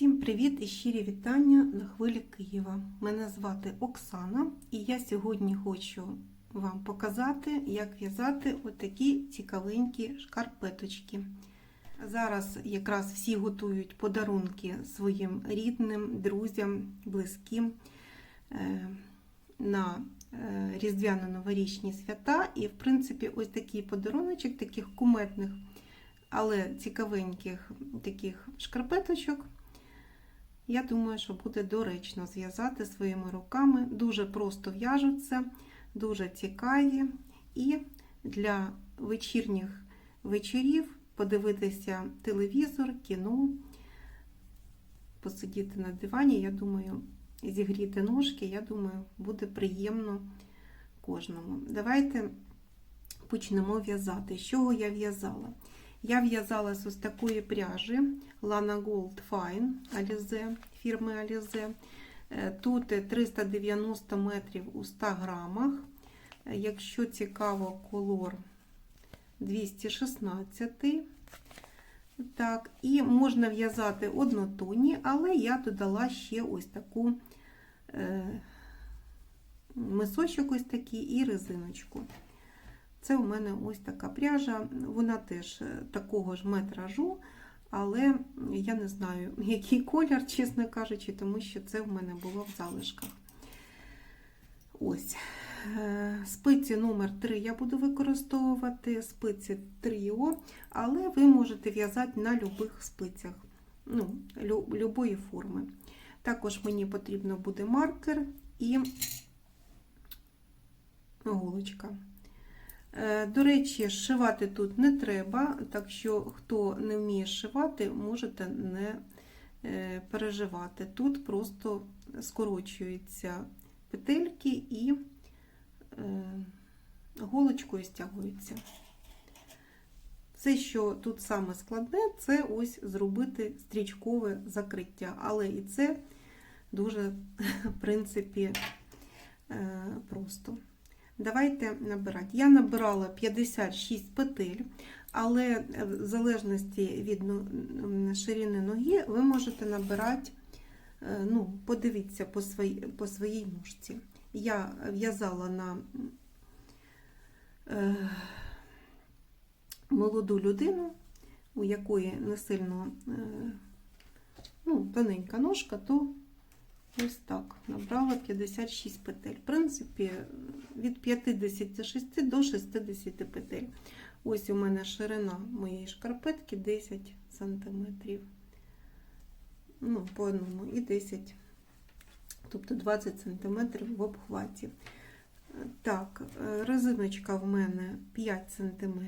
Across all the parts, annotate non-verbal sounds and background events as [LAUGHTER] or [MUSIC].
Всім привіт і щирі вітання на хвилі Києва. Мене звати Оксана, і я сьогодні хочу вам показати, як в'язати отакі цікавенькі шкарпеточки. Зараз якраз всі готують подарунки своїм рідним, друзям, близьким е, на е, різдвяно-новорічні свята. І, в принципі, ось такий подаруночок, таких куметних, але цікавеньких таких шкарпеточок. Я думаю, що буде доречно зв'язати своїми руками. Дуже просто в'яжуться, дуже цікаві. І для вечірніх вечорів подивитися телевізор, кіно, посидіти на дивані, я думаю, зігріти ножки, я думаю, буде приємно кожному. Давайте почнемо в'язати. З чого я в'язала? Я в'язала з ось такої пряжі Lana Gold Fine Alize, фірми Alize. Тут 390 метрів у 100 грамах. Якщо цікаво, колор 216. Так, І можна в'язати однотонні, але я додала ще ось таку е, мисочок ось такий і резиночку. Це у мене ось така пряжа, вона теж такого ж метражу, але я не знаю, [LAUGHS] який колір, чесно кажучи, тому що це в мене було в залишках. Ось. Спиці номер 3 я буду використовувати, спиці тріо, але ви можете в'язати на будь-яких спицях ну, любої форми. Також мені потрібно буде маркер і голочка. До речі, шивати тут не треба, так що хто не вміє шивати, можете не переживати. Тут просто скорочуються петельки і голочкою стягуються. Все, що тут саме складне, це ось зробити стрічкове закриття. Але і це дуже, [LAUGHS] в принципі, просто. Давайте набирати. Я набирала 56 петель, але в залежності від ширини ноги ви можете набирати, ну, подивіться по своїй, по своїй ножці. Я в'язала на е, молоду людину, у якої не сильно е, ну, тоненька ножка, то ось так набрала 56 петель. В принципі, від 56 до 60 петель. Ось у мене ширина моєї шкарпетки 10 см. Ну, по одному і 10 тобто 20 см в обхваті. Так, резиночка в мене 5 см.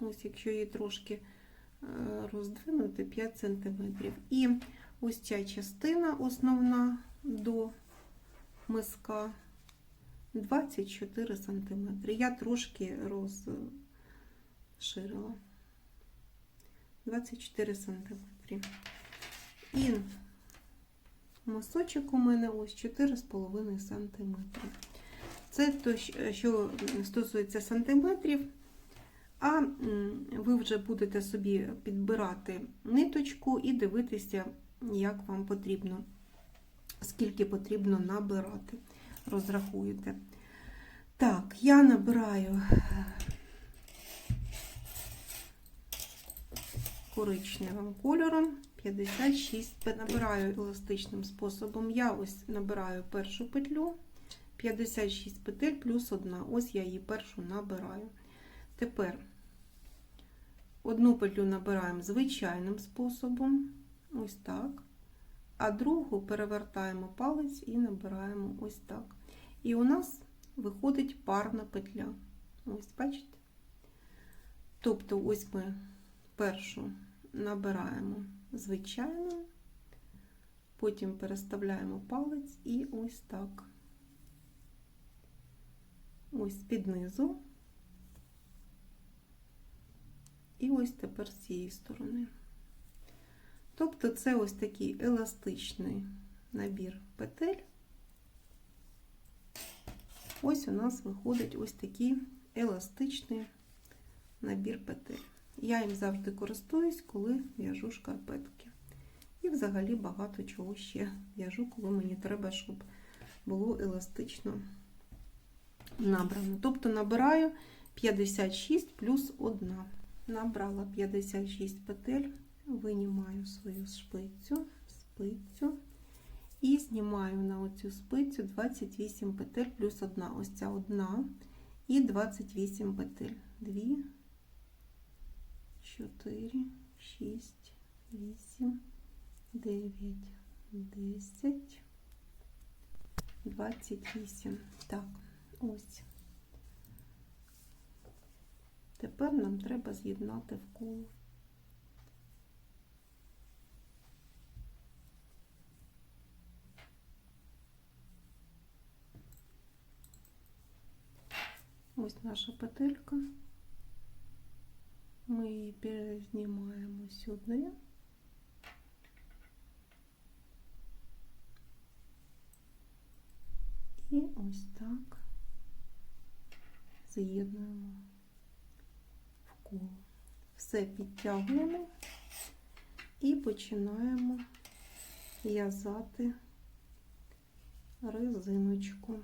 Ось, якщо її трошки роздвинути, 5 см. І ось ця частина основна до миска 24 см. Я трошки розширила. 24 см. І Мисочок у мене ось 4,5 см. Це то, що стосується сантиметрів, а ви вже будете собі підбирати ниточку і дивитися, як вам потрібно, скільки потрібно набирати. Розрахуєте. Так, я набираю коричневим кольором. 56 набираю еластичним способом. Я ось набираю першу петлю, 56 петель плюс одна. Ось я її першу набираю. Тепер одну петлю набираємо звичайним способом, ось так. А другу перевертаємо палець і набираємо ось так. І у нас виходить парна петля. Ось, бачите? Тобто, ось ми першу набираємо звичайно, потім переставляємо палець і ось так. Ось під низу. І ось тепер з цієї сторони. Тобто це ось такий еластичний набір петель. Ось у нас виходить ось такий еластичний набір петель. Я їм завжди користуюсь, коли в'яжу шкарпетки. І взагалі багато чого ще в'яжу, коли мені треба, щоб було еластично набрано. Тобто набираю 56 плюс 1. Набрала 56 петель, винімаю свою шпицю, спицю і знімаю на оцю спицю 28 петель плюс 1. Ось ця одна і 28 петель. 2, 4, 6, 8, 9, 10, 28. Так, ось. Тепер нам треба з'єднати в коло. Ось наша петелька. Ми її знімаємо сюди. І ось так з'єднуємо в коло. Все підтягуємо і починаємо в'язати резиночку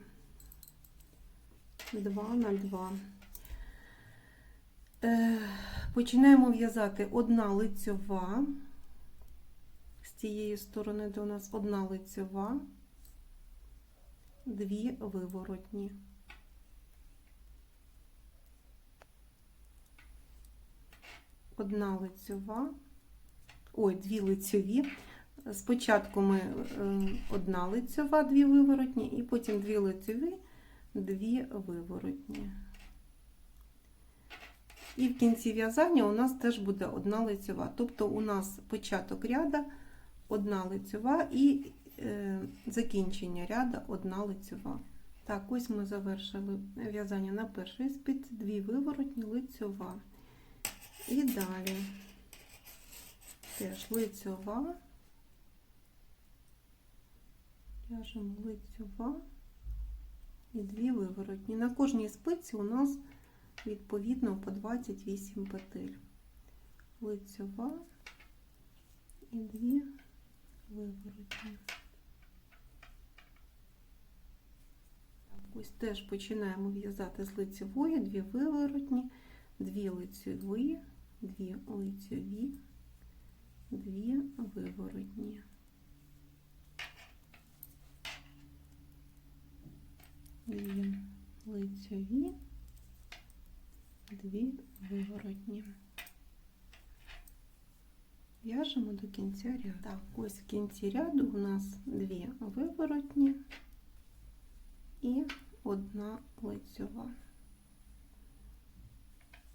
2 на 2. Е, Починаємо в'язати одна лицьова, з цієї сторони, у нас одна лицьова, дві виворотні. Одна лицьова, ой, дві лицьові. Спочатку ми е, одна лицьова, дві виворотні, і потім дві лицьові, дві виворотні. І в кінці в'язання у нас теж буде одна лицьова. Тобто у нас початок ряда одна лицьова і е, закінчення ряда одна лицьова. Так, ось ми завершили в'язання на перший спиці, дві виворотні лицьова. І далі теж лицьова, в'яжемо лицьова і дві виворотні. На кожній спиці у нас відповідно по 28 петель. Лицьова і дві виворотні. Ось теж починаємо в'язати з лицевої, дві виворотні, дві лицеві, дві лицеві, дві виворотні. Дві лицеві, дві виворотні. В'яжемо до кінця ряду. Так, ось в кінці ряду у нас дві виворотні і одна лицьова.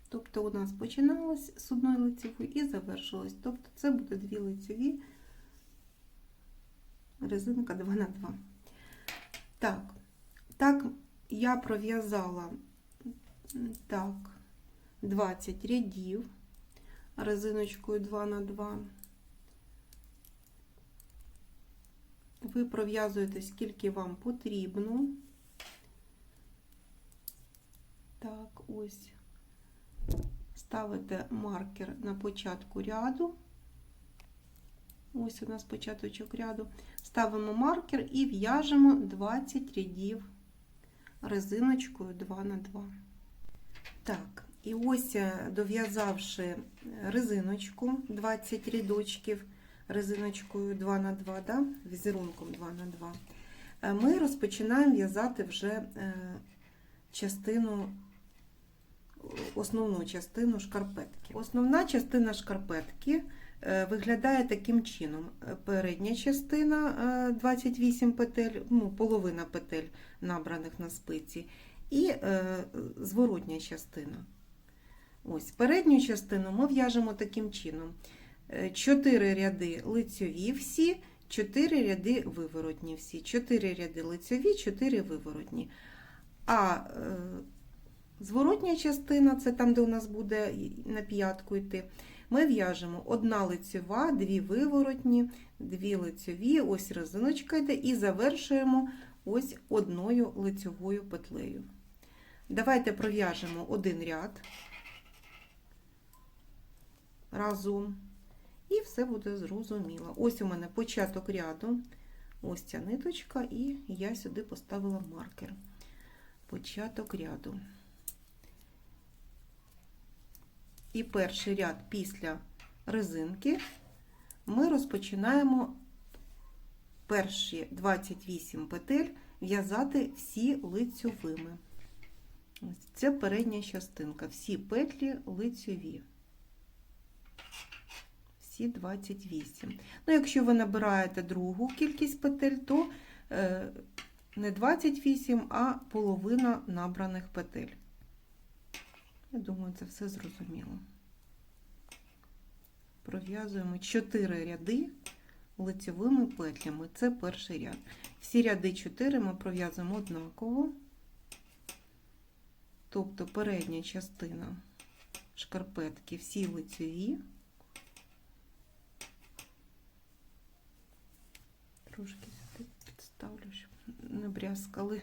Тобто у нас починалось з одної лицевої і завершилось. Тобто це буде дві лицеві, резинка 2 на 2. Так, так я пров'язала так, 20 рядів резиночкою 2 на 2. Ви пров'язуєте скільки вам потрібно. Так, ось ставите маркер на початку ряду. Ось у нас початочок ряду. Ставимо маркер і в'яжемо 20 рядів резиночкою 2 на 2. Так, і ось дов'язавши резиночку 20 рядочків резиночкою 2 на 2, да, візерунком 2 на 2, ми розпочинаємо в'язати вже частину основну частину шкарпетки. Основна частина шкарпетки виглядає таким чином: передня частина 28 петель, ну, половина петель набраних на спиці, і зворотня частина. Ось, Передню частину ми в'яжемо таким чином: 4 ряди лицьові всі, 4 ряди виворотні всі, 4 ряди лицьові, 4 виворотні. А Зворотня частина, це там, де у нас буде на п'ятку йти, ми в'яжемо одна лицьова, дві виворотні, дві лицьові, ось резиночка йде, і завершуємо ось одною лицьовою петлею. Давайте пров'яжемо один ряд разом. І все буде зрозуміло. Ось у мене початок ряду, ось ця ниточка, і я сюди поставила маркер. Початок ряду. І перший ряд після резинки ми розпочинаємо перші 28 петель в'язати всі лицьовими. Це передня частинка, всі петлі лицьові. Всі 28. Ну, якщо ви набираєте другу кількість петель, то е, не 28, а половина набраних петель. Я думаю, це все зрозуміло. Пров'язуємо 4 ряди лицевими петлями. Це перший ряд. Всі ряди 4 ми пров'язуємо однаково. Тобто передня частина шкарпетки всі лицеві. Трошки сюди підставлю, щоб не брязкали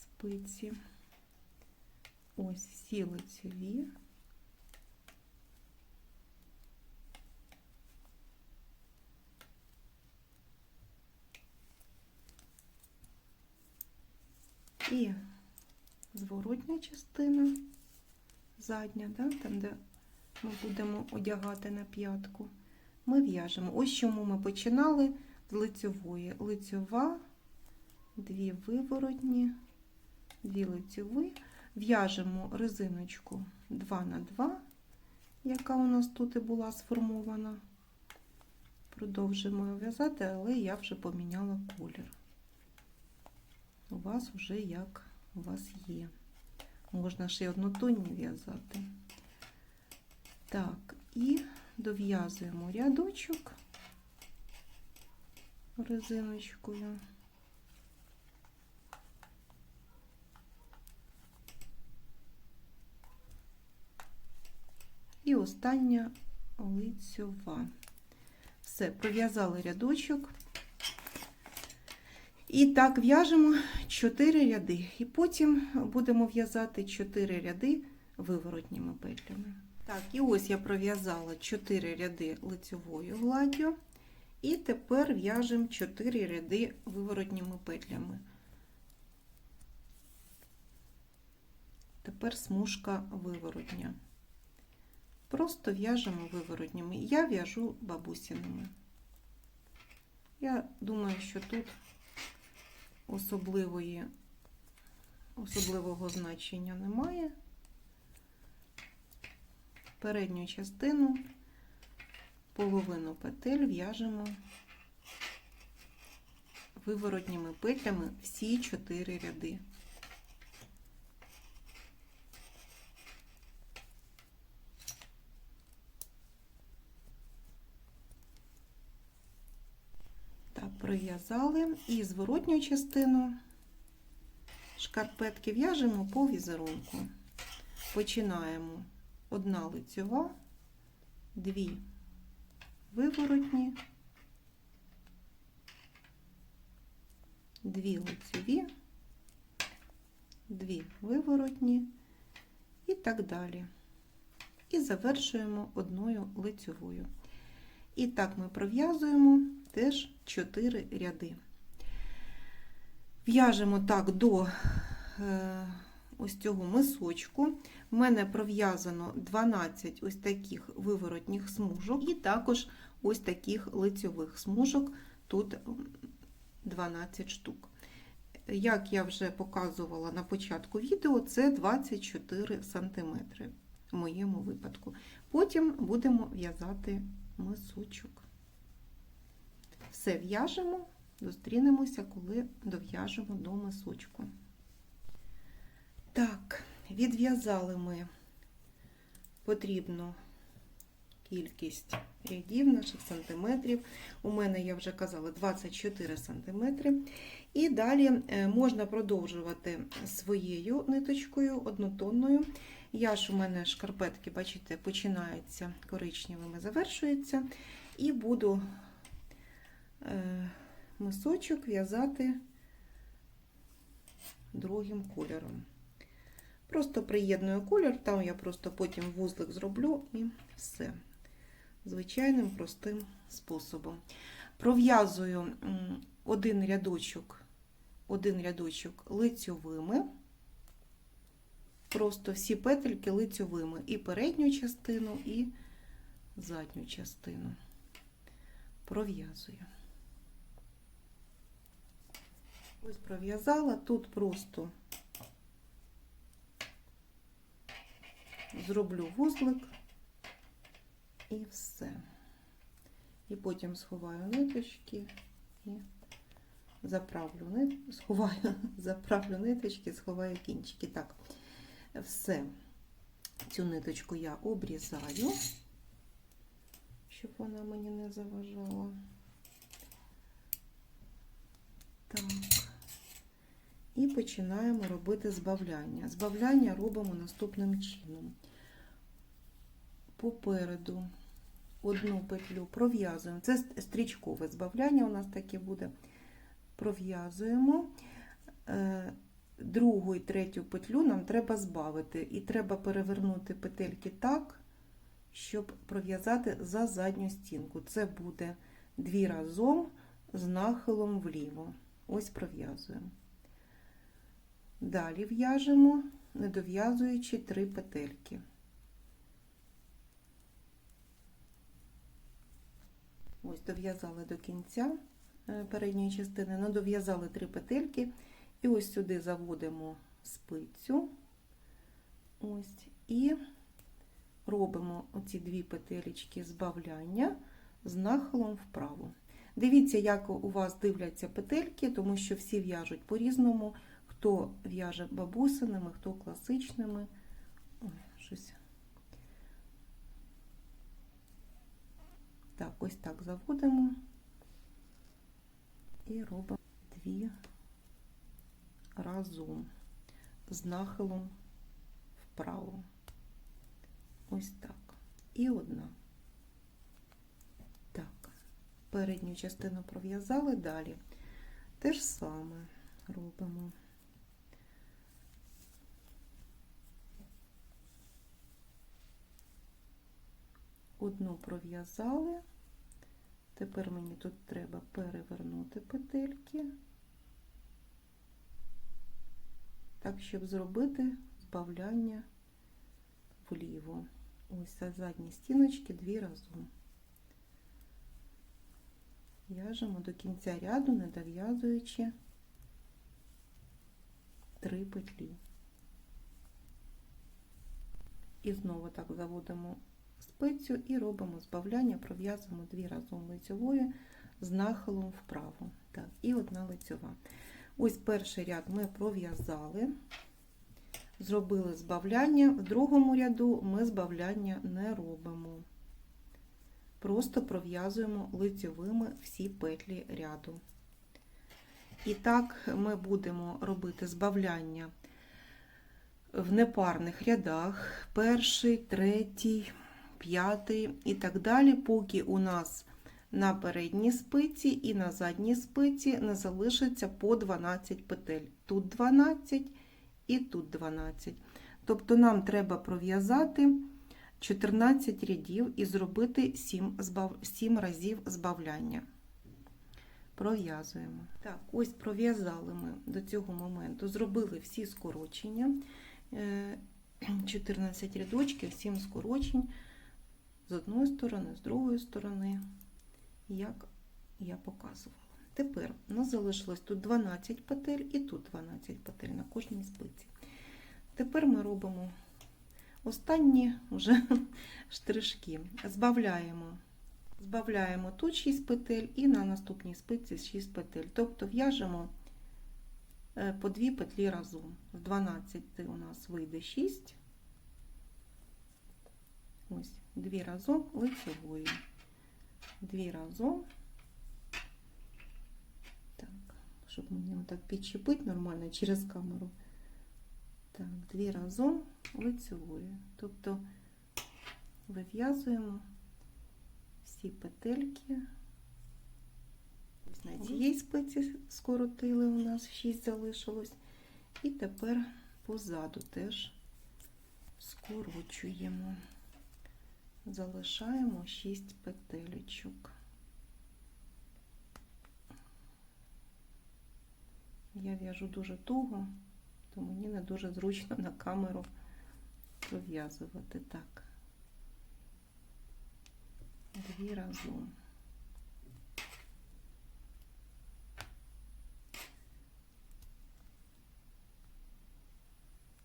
спиці. Ось всі лицеві. І зворотня частина, задня, да, там, де ми будемо одягати на п'ятку, ми в'яжемо. Ось чому ми починали з лицьової. Лицьова, дві виворотні, дві лицьові. В'яжемо резиночку 2 на 2, яка у нас тут і була сформована. Продовжуємо в'язати, але я вже поміняла колір. У вас вже як у вас є. Можна ще й однотонні в'язати. Так, і дов'язуємо рядочок резиночкою. І остання лицьова. Все, пров'язали рядочок. І так в'яжемо 4 ряди. І потім будемо в'язати 4 ряди виворотніми петлями. Так, і ось я пров'язала 4 ряди лицевою гладдю. І тепер в'яжемо 4 ряди виворотніми петлями. Тепер смужка виворотня. Просто в'яжемо виворотніми. Я в'яжу бабусіними. Я думаю, що тут особливої, особливого значення немає. Передню частину, половину петель в'яжемо виворотніми петлями всі чотири ряди. Так, прив'язали і зворотню частину шкарпетки в'яжемо по візерунку. Починаємо одна лицьова, дві виворотні, дві лицьові, дві виворотні і так далі. І завершуємо одною лицьовою. І так ми пров'язуємо теж 4 ряди. В'яжемо так до е, ось цього мисочку. У мене пров'язано 12 ось таких виворотніх смужок, і також ось таких лицьових смужок, тут 12 штук. Як я вже показувала на початку відео, це 24 см в моєму випадку. Потім будемо в'язати мисочок. Все в'яжемо, зустрінемося, коли дов'яжемо до мисочку. Так, відв'язали ми потрібну кількість рядів наших сантиметрів. У мене, я вже казала, 24 сантиметри. І далі можна продовжувати своєю ниточкою однотонною. Я ж у мене шкарпетки, бачите, починаються коричневими, завершується. І буду мисочок в'язати другим кольором. Просто приєдную колір, там я просто потім вузлик зроблю і все. звичайним простим способом. Пров'язую один рядочок, один рядочок лицьовими, просто всі петельки лицьовими, і передню частину, і задню частину. Пров'язую. Ось пров'язала, тут просто зроблю вузлик і все. І потім сховаю ниточки і заправлю сховаю, [LAUGHS] заправлю ниточки, сховаю кінчики. Так, все. Цю ниточку я обрізаю, щоб вона мені не заважала. Так. І починаємо робити збавляння. Збавляння робимо наступним чином. Попереду одну петлю пров'язуємо. Це стрічкове збавляння у нас таке буде. Пров'язуємо. Е, Другу і третю петлю нам треба збавити. І треба перевернути петельки так, щоб пров'язати за задню стінку. Це буде дві разом з нахилом вліво. Ось пров'язуємо. Далі в'яжемо, не дов'язуючи три петельки. Ось дов'язали до кінця е, передньої частини, не дов'язали три петельки, і ось сюди заводимо спицю. Ось, і робимо оці дві петелечки збавляння з нахилом вправо. Дивіться, як у вас дивляться петельки, тому що всі в'яжуть по-різному. Хто в'яже бабусиними, хто класичними. Ой, щось. Так, ось так заводимо і робимо дві разом з нахилом вправо. Ось так. І одна. Так, передню частину пров'язали далі. Те ж саме робимо. Одну пров'язали. Тепер мені тут треба перевернути петельки, так, щоб зробити збавляння вліво. Ось за задні стіночки дві разом. В'яжемо до кінця ряду, не дов'язуючи три петлі. І знову так заводимо спицю і робимо збавляння, пров'язуємо дві разом лицьовою з нахилом вправо. Так, і одна лицьова. Ось перший ряд ми пров'язали, зробили збавляння, в другому ряду ми збавляння не робимо. Просто пров'язуємо лицьовими всі петлі ряду. І так ми будемо робити збавляння в непарних рядах, перший, третій, п'ятий і так далі, поки у нас на передній спиці і на задній спиці не залишиться по 12 петель. Тут 12 і тут 12. Тобто нам треба пров'язати 14 рядів і зробити 7, збав... 7 разів збавляння. Пров'язуємо. Так, ось пров'язали ми до цього моменту, зробили всі скорочення. 14 рядочків, 7 скорочень з одної сторони, з другої сторони, як я показувала. Тепер у нас залишилось тут 12 петель і тут 12 петель на кожній спиці. Тепер ми робимо останні вже [LAUGHS] штришки. Збавляємо. Збавляємо тут 6 петель і на наступній спиці 6 петель. Тобто в'яжемо по 2 петлі разом. З 12 у нас вийде 6. Ось, 2 разом лицевою. 2 разом. Так, щоб мені так підчепити нормально через камеру. Так, 2 разом лицевою. Тобто вив'язуємо всі петельки. На цій спиці скоротили, у нас 6 залишилось. І тепер позаду теж скорочуємо. Залишаємо 6 петелечок. Я в'яжу дуже туго, то мені не дуже зручно на камеру пров'язувати так. Дві разом.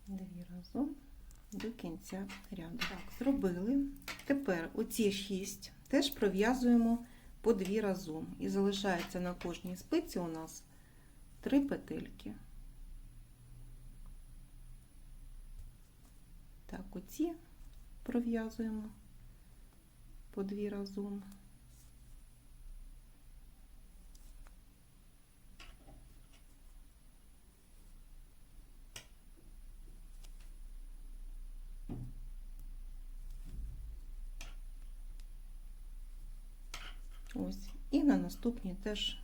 Дві разом до кінця ряду. Так, зробили. Тепер оці шість теж пров'язуємо по дві разом. І залишається на кожній спиці у нас три петельки. Так, оці пров'язуємо по дві разом. Ось. І на наступній теж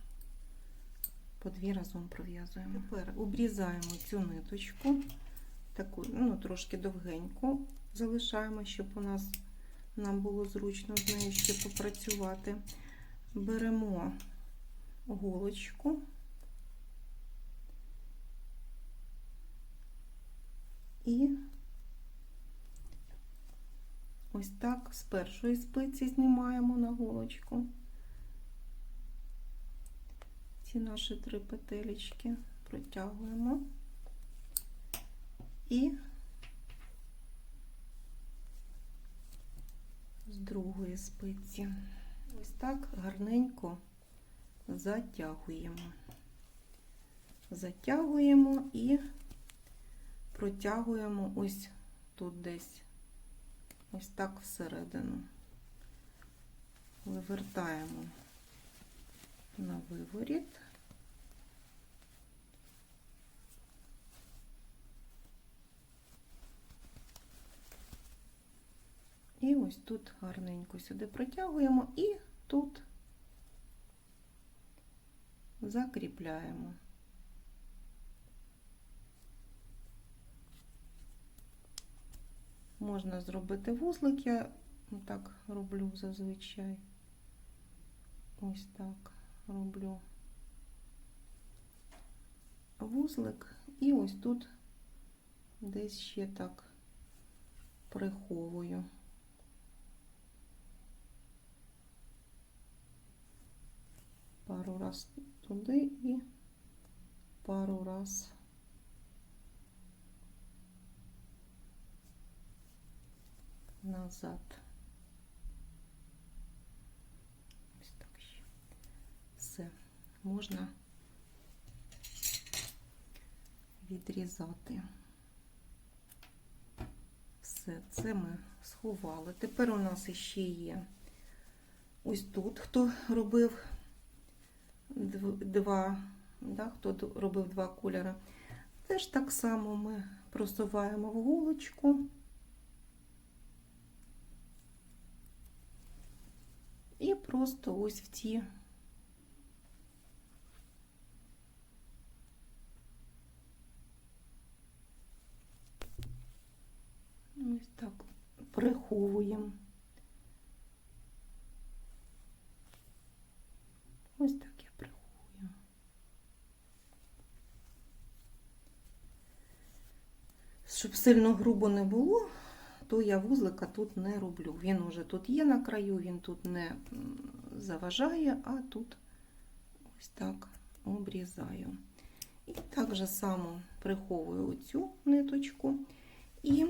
по дві разом пров'язуємо. Тепер обрізаємо цю ниточку, таку, ну, трошки довгеньку залишаємо, щоб у нас нам було зручно з нею ще попрацювати. Беремо голочку і ось так з першої спиці знімаємо на голочку ці наші три петелечки протягуємо і з другої спиці ось так гарненько затягуємо. Затягуємо і протягуємо ось тут десь, ось так всередину. Вивертаємо на виворіт. І ось тут гарненько сюди протягуємо і тут закріпляємо. Можна зробити вузлик, я так роблю зазвичай. Ось так роблю вузлик і ось тут десь ще так приховую. Пару раз туди і пару раз назад. Ось так ще. Все, можна відрізати. Все, це ми сховали. Тепер у нас ще є ось тут, хто робив два, да, хто робив два кольори. Теж так само ми просуваємо в голочку. І просто ось в ці ось так приховуємо. Ось так я приховую. Щоб сильно грубо не було, то я вузлика тут не роблю. Він уже тут є на краю, він тут не заважає, а тут ось так обрізаю. І так же само приховую оцю ниточку. І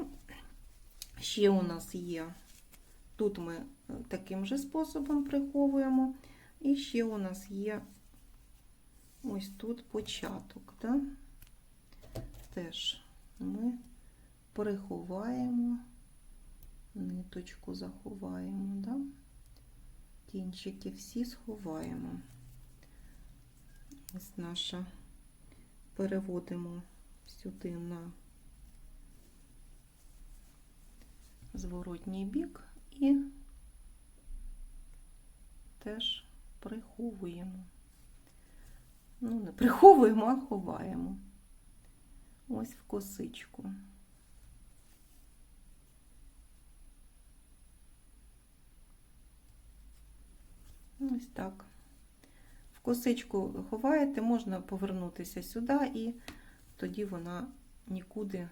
ще у нас є, тут ми таким же способом приховуємо. І ще у нас є ось тут початок. Да? Теж ми приховаємо, ниточку заховаємо, да? кінчики всі сховаємо. Ось наша переводимо сюди на зворотній бік і теж приховуємо. Ну, не приховуємо, а ховаємо. Ось в косичку. Ось так. В косичку ховаєте, можна повернутися сюди, і тоді вона нікуди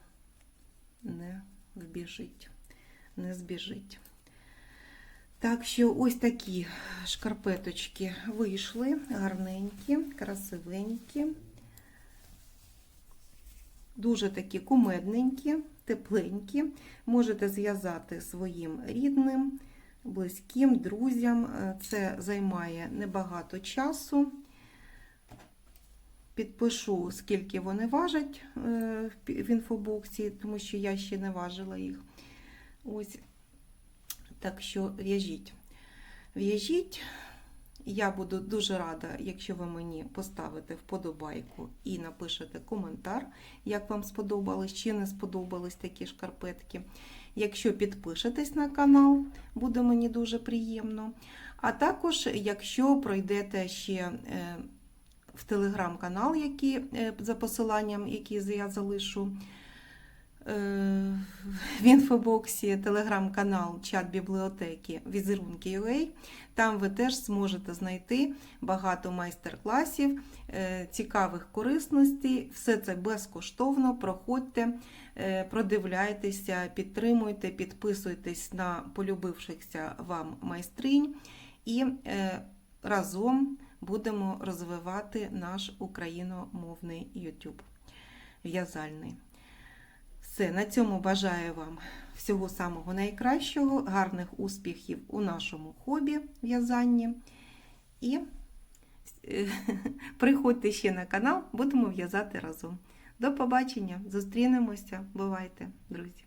не вбіжить, не збіжить. Так що ось такі шкарпеточки вийшли, гарненькі, красивенькі, дуже такі кумедненькі, тепленькі. Можете зв'язати своїм рідним, близьким, друзям. Це займає небагато часу. Підпишу, скільки вони важать е, в інфобоксі, тому що я ще не важила їх. Ось. Так що в'яжіть. В'яжіть. Я буду дуже рада, якщо ви мені поставите вподобайку і напишете коментар, як вам сподобалось чи не сподобались такі шкарпетки. Якщо підпишетесь на канал, буде мені дуже приємно. А також, якщо пройдете ще е, в телеграм-канал, е, за посиланням, який я залишу в інфобоксі, телеграм-канал чат бібліотеки Візерунки UA, там ви теж зможете знайти багато майстер-класів, е, цікавих корисностей. Все це безкоштовно. Проходьте, е, продивляйтеся, підтримуйте, підписуйтесь на полюбившихся вам майстринь і е, разом будемо розвивати наш україномовний YouTube в'язальний. Все, на цьому бажаю вам всього самого найкращого, гарних успіхів у нашому хобі в'язанні. І е, [LAUGHS] приходьте ще на канал, будемо в'язати разом. До побачення, зустрінемося. Бувайте, друзі!